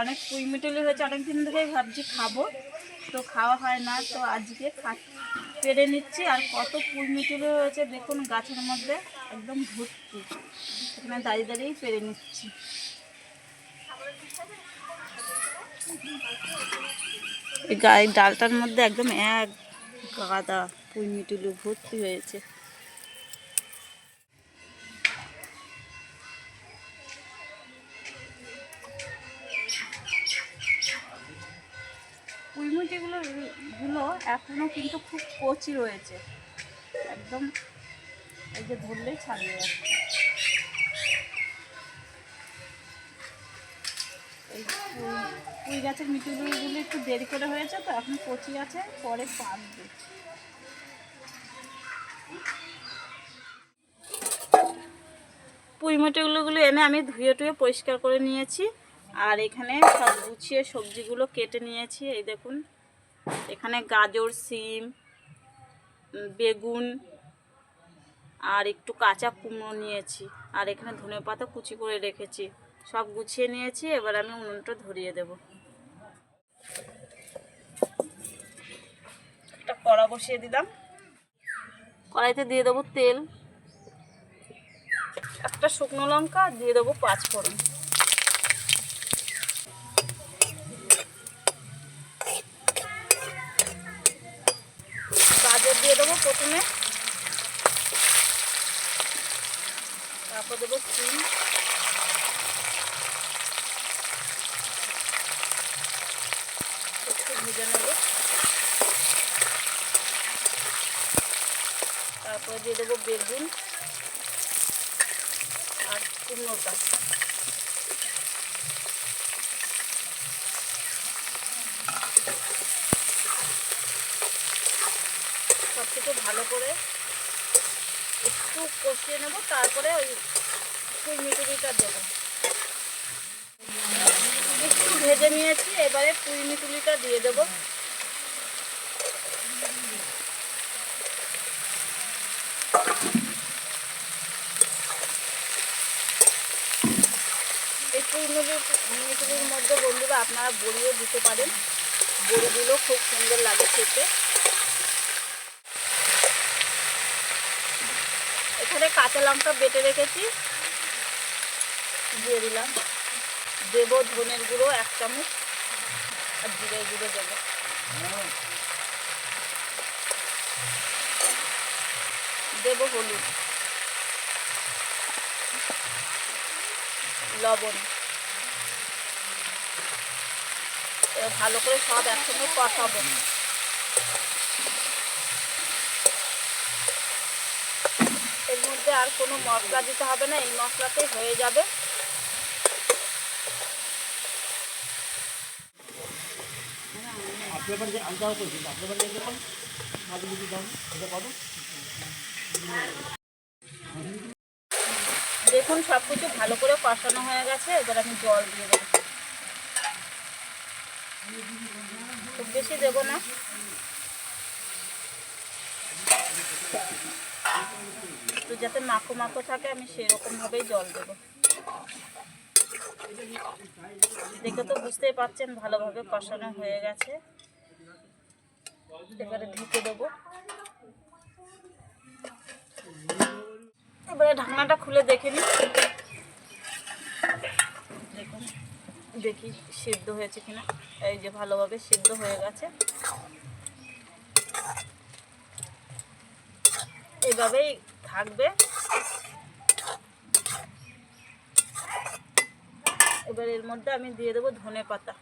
অনেক পুঁই মিটুলি হয়েছে অনেক দিন ধরেই ভাবছি খাব। তো খাওয়া হয় না, তো আজকে খা, পেরে নিচ্ছি। আর কত পুঁই মিটুলি হয়েছে, দেখুন গাছের মধ্যে একদম ভর্তি। এখানে দাঁড়িয়ে দাঁড়িয়েই পেরে নিচ্ছি। গায়ে ডালটার মধ্যে একদম এক গাদা পুঁই মিটুলি ভর্তি হয়েছে। গুলো এখনও কিন্তু খুব কচি রয়েছে। একদম এই যে ধরলেই ছাড়িয়ে যাচ্ছে। এই কুই গাছের মিটিগুলো একটু দেরি করে হয়েছে তো, এখন কচি আছে, পরে পাকবে পুঁই মুটিগুলোগুলো এনে আমি ধুয়ে টুয়ে পরিষ্কার করে নিয়েছি। আর এখানে সব গুছিয়ে সবজিগুলো কেটে নিয়েছি, এই দেখুন। এখানে গাজর, সিম বেগুন আর একটু কাঁচা কুমড়ো নিয়েছি। আর এখানে ধনে পাতা কুচি করে রেখেছি। সব গুছিয়ে নিয়েছি, এবার আমি উনুনটা ধরিয়ে দেব। একটা কড়া বসিয়ে দিলাম। কড়াইতে দিয়ে দেবো তেল, একটা শুকনো লঙ্কা, দিয়ে দেবো পাঁচ ফোড়ন গাজর দিয়ে দেবো প্রথমে তারপর দেবো সিম একটু ভেজে নেব। তারপর দিয়ে দেবো বেগুন আর কুমড়োটা। সব কিছু ভালো করে একটু কষিয়ে নেব, তারপরে ওই মিটুরিটা দেবো। একটু ভেজে নিয়েছি, এবারে পুঁই মিটুলিটা দিয়ে দেবো। মধ্যে বন্ধুরা আপনারা বড়িও দিতে পারেন। বড়িগুলো খুব সুন্দর লাগে খেতে। এখানে কাঁচা লঙ্কা বেটে রেখেছি। দিয়ে দিলাম। দেব ধনের গুঁড়ো এক চামচ আর জিরের গুঁড়ো দেবো। দেব হলুদ। লবণ। ভালো করে সব একসঙ্গে কষাবো এর মধ্যে আর কোনো মশলা দিতে হবে না এই মশলাতে হয়ে যাবে। দেখুন সব কিছু ভালো করে কষানো হয়ে গেছে এবার আমি জল দিয়ে দেবো। খুব বেশি দেবো না। যাতে মাখো মাখো থাকে, আমি সেরকমভাবেই জল দেবো। দেখে তো বুঝতেই পারছেন, ভালোভাবে কষানো হয়ে গেছে। এবারে ঢেকে দেবো। এবারে ঢাকনাটা খুলে দেখে নিই। দেখুন, দেখি সিদ্ধ হয়েছে কিনা। এই যে ভালোভাবে সিদ্ধ হয়ে গেছে। এইভাবেই থাকবে। এবার এর মধ্যে আমি দিয়ে দেবো ধনে পাতা।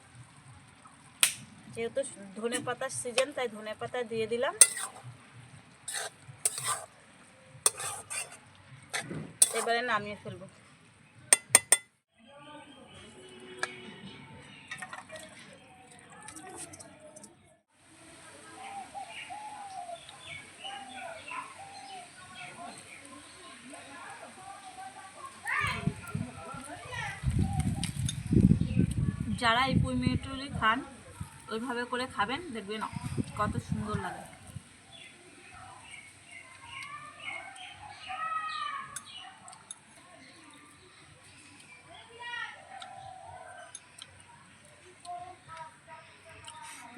যেহেতু ধনে পাতার সিজন তাই ধনে পাতা দিয়ে দিলাম। এবারে নামিয়ে ফেলব। যারা এই পুঁইমিটুলি খান, ওইভাবে করে খাবেন, দেখবেন কত সুন্দর লাগে।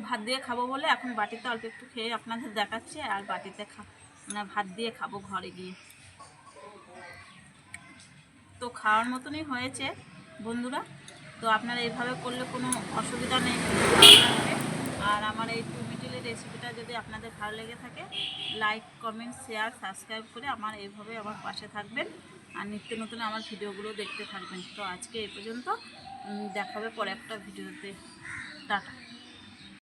ভাত দিয়ে খাব বলে এখন বাটিতে অল্প একটু খেয়ে আপনাদের দেখাচ্ছি, আর বাটিতে খা ভাত দিয়ে খাব ঘরে গিয়ে। তো খাওয়ার মতনই হয়েছে, বন্ধুরা। তো আপনারা এভাবে করলে কোনো অসুবিধা নেই। আর আমার এই টু মিটিলের রেসিপিটা যদি আপনাদের ভালো লেগে থাকে লাইক কমেন্ট শেয়ার সাবস্ক্রাইব করে আমার এইভাবে আমার পাশে থাকবেন। আর নিত্য নতুন আমার ভিডিওগুলো দেখতে থাকবেন। তো আজকে এই পর্যন্ত দেখাবে পরে একটা ভিডিওতে। টাটা।